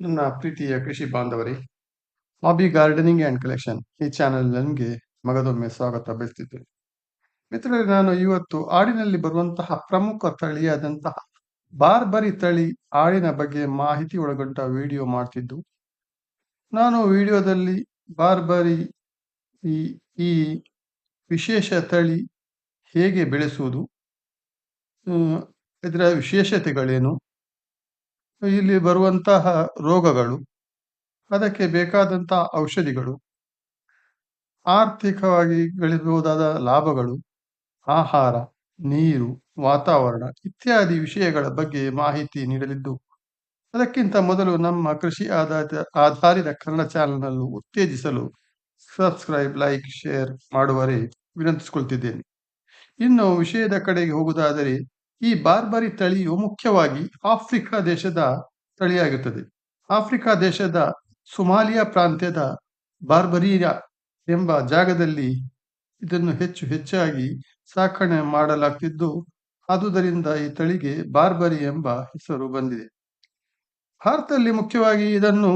ನನ್ನ ಪ್ರೀತಿಯ ಕೃಷಿ ಬಾಂಧವರೇ ಹಾಬಿ ಗಾರ್ಡನಿಂಗ್ ಆ್ಯಂಡ್ ಕಲೆಕ್ಷನ್ ಈ ಚಾನೆಲ್ ನನಗೆ ಮಗದೊಮ್ಮೆ ಸ್ವಾಗತ ಬಯಸ್ತಿದ್ದೇನೆ ಮಿತ್ರರೇ, ನಾನು ಇವತ್ತು ಆಡಿನಲ್ಲಿ ಬರುವಂತಹ ಪ್ರಮುಖ ತಳಿಯಾದಂತಹ ಬಾರ್ಬರಿ ತಳಿ ಆಡಿನ ಬಗ್ಗೆ ಮಾಹಿತಿ ಒಳಗೊಂಡ ವಿಡಿಯೋ ಮಾಡ್ತಿದ್ದು. ನಾನು ವಿಡಿಯೋದಲ್ಲಿ ಬಾರ್ಬರಿ ಈ ಈ ವಿಶೇಷ ತಳಿ ಹೇಗೆ ಬೆಳೆಸುವುದು ಇದರ ವಿಶೇಷತೆಗಳೇನು ಇಲ್ಲಿ ಬರುವಂತಹ ರೋಗಗಳು, ಅದಕ್ಕೆ ಬೇಕಾದಂತಹ ಔಷಧಿಗಳು, ಆರ್ಥಿಕವಾಗಿ ಗಳಿಸಬಹುದಾದ ಲಾಭಗಳು, ಆಹಾರ, ನೀರು, ವಾತಾವರಣ ಇತ್ಯಾದಿ ವಿಷಯಗಳ ಬಗ್ಗೆ ಮಾಹಿತಿ ನೀಡಲಿದ್ದು, ಅದಕ್ಕಿಂತ ಮೊದಲು ನಮ್ಮ ಕೃಷಿ ಆಧಾರಿತ ಆಧಾರಿತ ಕನ್ನಡ ಚಾನಲ್ನಲ್ಲೂ ಉತ್ತೇಜಿಸಲು ಸಬ್ಸ್ಕ್ರೈಬ್, ಲೈಕ್, ಶೇರ್ ಮಾಡುವರೆ ವಿನಂತಿಸಿಕೊಳ್ತಿದ್ದೇನೆ. ಇನ್ನು ವಿಷಯದ ಕಡೆಗೆ ಹೋಗುವುದಾದರೆ ಈ ಬಾರ್ಬರಿ ತಳಿಯು ಮುಖ್ಯವಾಗಿ ಆಫ್ರಿಕಾ ದೇಶದ ತಳಿಯಾಗುತ್ತದೆ ಆಫ್ರಿಕಾ ದೇಶದ ಸುಮಾಲಿಯಾ ಪ್ರಾಂತ್ಯದ ಬಾರ್ಬರಿಯಾ ಎಂಬ ಜಾಗದಲ್ಲಿ ಇದನ್ನು ಹೆಚ್ಚು ಹೆಚ್ಚಾಗಿ ಸಾಕಣೆ ಮಾಡಲಾಗ್ತಿದ್ದು, ಆದುದರಿಂದ ಈ ತಳಿಗೆ ಬಾರ್ಬರಿ ಎಂಬ ಹೆಸರು ಬಂದಿದೆ. ಭಾರತದಲ್ಲಿ ಮುಖ್ಯವಾಗಿ ಇದನ್ನು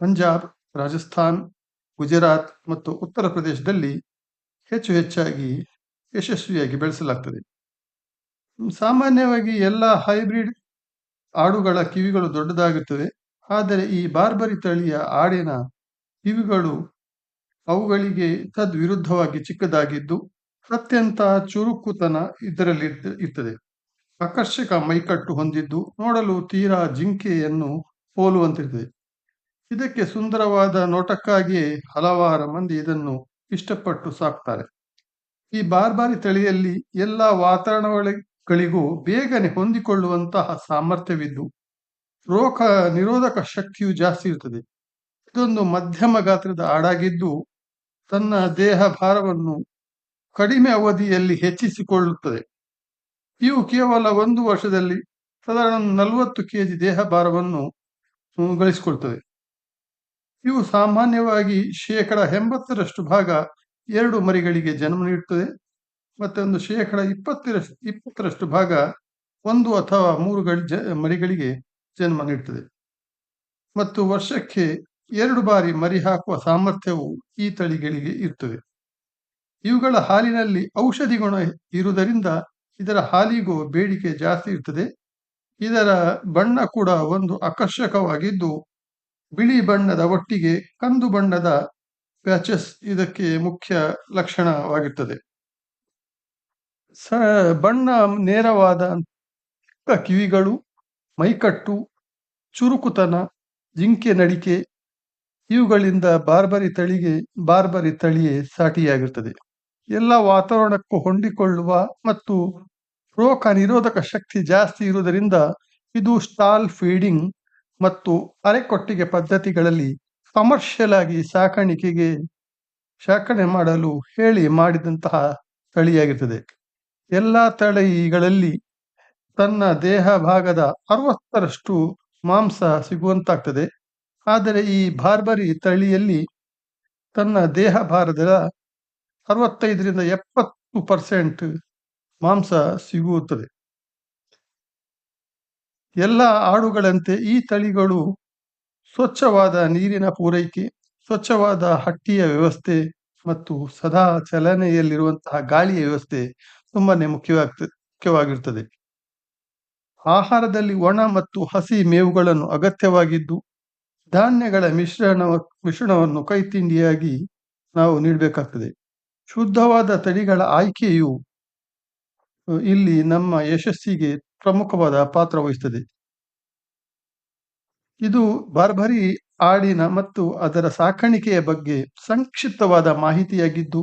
ಪಂಜಾಬ್, ರಾಜಸ್ಥಾನ್, ಗುಜರಾತ್ ಮತ್ತು ಉತ್ತರ ಪ್ರದೇಶದಲ್ಲಿ ಹೆಚ್ಚು ಹೆಚ್ಚಾಗಿ ಯಶಸ್ವಿಯಾಗಿ ಬೆಳೆಸಲಾಗ್ತದೆ. ಸಾಮಾನ್ಯವಾಗಿ ಎಲ್ಲ ಹೈಬ್ರಿಡ್ ಆಡುಗಳ ಕಿವಿಗಳು ದೊಡ್ಡದಾಗುತ್ತವೆ. ಆದರೆ ಈ ಬಾರ್ಬರಿ ತಳಿಯ ಆಡಿನ ಕಿವಿಗಳು ಅವುಗಳಿಗೆ ತದ್ವಿರುದ್ಧವಾಗಿ ಚಿಕ್ಕದಾಗಿದ್ದು, ಅತ್ಯಂತ ಚುರುಕುತನ ಇದರಲ್ಲಿ ಇರ್ತ- ಇರ್ತದೆ. ಆಕರ್ಷಕ ಮೈಕಟ್ಟು ಹೊಂದಿದ್ದು, ನೋಡಲು ತೀರಾ ಜಿಂಕೆಯನ್ನು ಹೋಲುವಂತಿರ್ತದೆ. ಇದಕ್ಕೆ ಸುಂದರವಾದ ನೋಟಕ್ಕಾಗಿಯೇ ಹಲವಾರು ಮಂದಿ ಇದನ್ನು ಇಷ್ಟಪಟ್ಟು ಸಾಕ್ತಾರೆ. ಈ ಬಾರ್ಬಾರಿ ತಳಿಯಲ್ಲಿ ಎಲ್ಲ ವಾತಾವರಣಗಳಿಗೂ ಬೇಗನೆ ಹೊಂದಿಕೊಳ್ಳುವಂತಹ ಸಾಮರ್ಥ್ಯವಿದ್ದು, ರೋಗ ನಿರೋಧಕ ಶಕ್ತಿಯು ಜಾಸ್ತಿ ಇರುತ್ತದೆ. ಇದೊಂದು ಮಧ್ಯಮ ಗಾತ್ರದ ಆಡಾಗಿದ್ದು ತನ್ನ ದೇಹ ಭಾರವನ್ನು ಕಡಿಮೆ ಅವಧಿಯಲ್ಲಿ ಹೆಚ್ಚಿಸಿಕೊಳ್ಳುತ್ತದೆ. ಇವು ಕೇವಲ ಒಂದು ವರ್ಷದಲ್ಲಿ ಸಾಧಾರಣ ನಲವತ್ತು ಕೆಜಿ ದೇಹ ಭಾರವನ್ನು ಗಳಿಸಿಕೊಳ್ತವೆ. ಇವು ಸಾಮಾನ್ಯವಾಗಿ ಶೇಕಡ ಎಂಬತ್ತರಷ್ಟು ಭಾಗ ಎರಡು ಮರಿಗಳಿಗೆ ಜನ್ಮ ನೀಡುತ್ತದೆ. ಮತ್ತೊಂದು ಶೇಕಡ ಇಪ್ಪತ್ತರಷ್ಟು ಇಪ್ಪತ್ತರಷ್ಟು ಭಾಗ ಒಂದು ಅಥವಾ ಮೂರು ಜ, ಮರಿಗಳಿಗೆ ಜನ್ಮ ನೀಡುತ್ತದೆ ಮತ್ತು ವರ್ಷಕ್ಕೆ ಎರಡು ಬಾರಿ ಮರಿ ಹಾಕುವ ಸಾಮರ್ಥ್ಯವು ಈ ತಳಿಗಳಿಗೆ ಇರ್ತದೆ. ಇವುಗಳ ಹಾಲಿನಲ್ಲಿ ಔಷಧಿ ಗುಣ ಇರುವುದರಿಂದ ಇದರ ಹಾಲಿಗೂ ಬೇಡಿಕೆ ಜಾಸ್ತಿ ಇರ್ತದೆ. ಇದರ ಬಣ್ಣ ಕೂಡ ಒಂದು ಆಕರ್ಷಕವಾಗಿದ್ದು, ಬಿಳಿ ಬಣ್ಣದ ಒಟ್ಟಿಗೆ ಕಂದು ಬಣ್ಣದ ಪ್ಯಾಚಸ್ ಇದಕ್ಕೆ ಮುಖ್ಯ ಲಕ್ಷಣವಾಗಿರ್ತದೆ. ಸ, ಬಣ್ಣ ನೇರವಾದ ಕಿವಿಗಳು, ಮೈಕಟ್ಟು, ಚುರುಕುತನ, ಜಿಂಕೆ ನಡಿಕೆ ಇವುಗಳಿಂದ ಬಾರ್ಬರಿ ತಳಿಗೆ, ಬಾರ್ಬರಿ ತಳಿಯೇ ಸಾಟಿಯಾಗಿರುತ್ತದೆ ಎಲ್ಲ ವಾತಾವರಣಕ್ಕೂ ಹೊಂದಿಕೊಳ್ಳುವ ಮತ್ತು ರೋಗ ನಿರೋಧಕ ಶಕ್ತಿ ಜಾಸ್ತಿ ಇರುವುದರಿಂದ ಇದು ಸ್ಟಾಲ್ ಫೀಡಿಂಗ್ ಮತ್ತು ಅರೆಕೊಟ್ಟಿಗೆ ಪದ್ಧತಿಗಳಲ್ಲಿ ಕಮರ್ಷಿಯಲ್ ಆಗಿ ಸಾಕಾಣಿಕೆಗೆ, ಸಾಕಣೆ ಮಾಡಲು ಹೇಳಿ ಮಾಡಿದಂತಹ ತಳಿಯಾಗಿರ್ತದೆ. ಎಲ್ಲ ತಳಿಗಳಲ್ಲಿ ತನ್ನ ದೇಹ ಭಾಗದ ಅರವತ್ತರಷ್ಟು ಮಾಂಸ ಸಿಗುವಂತಾಗ್ತದೆ. ಆದರೆ ಈ ಬಾರ್ಬರಿ ತಳಿಯಲ್ಲಿ ತನ್ನ ದೇಹ ಭಾರದ ಅರವತ್ತೈದರಿಂದ ಎಪ್ಪತ್ತು ಪರ್ಸೆಂಟ್ ಮಾಂಸ ಸಿಗುತ್ತದೆ. ಎಲ್ಲ ಆಡುಗಳಂತೆ ಈ ತಳಿಗಳು ಸ್ವಚ್ಛವಾದ ನೀರಿನ ಪೂರೈಕೆ, ಸ್ವಚ್ಛವಾದ ಹಟ್ಟಿಯ ವ್ಯವಸ್ಥೆ ಮತ್ತು ಸದಾ ಚಲನೆಯಲ್ಲಿರುವಂತಹ ಗಾಳಿಯ ವ್ಯವಸ್ಥೆ ತುಂಬಾನೇ ಮುಖ್ಯವಾಗ್ತ, ಮುಖ್ಯವಾಗಿರ್ತದೆ. ಆಹಾರದಲ್ಲಿ ಒಣ ಮತ್ತು ಹಸಿ ಮೇವುಗಳನ್ನು ಅಗತ್ಯವಾಗಿದ್ದು, ಧಾನ್ಯಗಳ ಮಿಶ್ರಣ ಮಿಶ್ರಣವನ್ನು ಕೈತಿಂಡಿಯಾಗಿ ನಾವು ನೀಡಬೇಕಾಗ್ತದೆ. ಶುದ್ಧವಾದ ತಳಿಗಳ ಆಯ್ಕೆಯು, ಇಲ್ಲಿ ನಮ್ಮ ಯಶಸ್ಸಿಗೆ ಪ್ರಮುಖವಾದ ಪಾತ್ರ ವಹಿಸ್ತದೆ. ಇದು ಬಾರ್ಬರಿ ಆಡಿನ ಮತ್ತು ಅದರ ಸಾಕಾಣಿಕೆಯ ಬಗ್ಗೆ ಸಂಕ್ಷಿಪ್ತವಾದ ಮಾಹಿತಿಯಾಗಿದ್ದು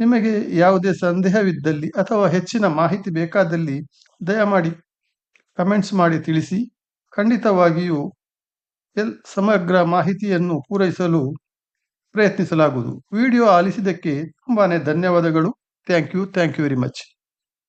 ನಿಮಗೆ ಯಾವುದೇ ಸಂದೇಹವಿದ್ದಲ್ಲಿ ಅಥವಾ ಹೆಚ್ಚಿನ ಮಾಹಿತಿ ಬೇಕಾದಲ್ಲಿ ದಯಮಾಡಿ ಕಮೆಂಟ್ಸ್ ಮಾಡಿ ತಿಳಿಸಿ. ಖಂಡಿತವಾಗಿಯೂ ಎಲ್ ಸಮಗ್ರ ಮಾಹಿತಿಯನ್ನು ಪೂರೈಸಲು ಪ್ರಯತ್ನಿಸಲಾಗುವುದು. ವಿಡಿಯೋ ಆಲಿಸಿದ್ದಕ್ಕೆ ತುಂಬಾ ಧನ್ಯವಾದಗಳು. Thank you thank you very much.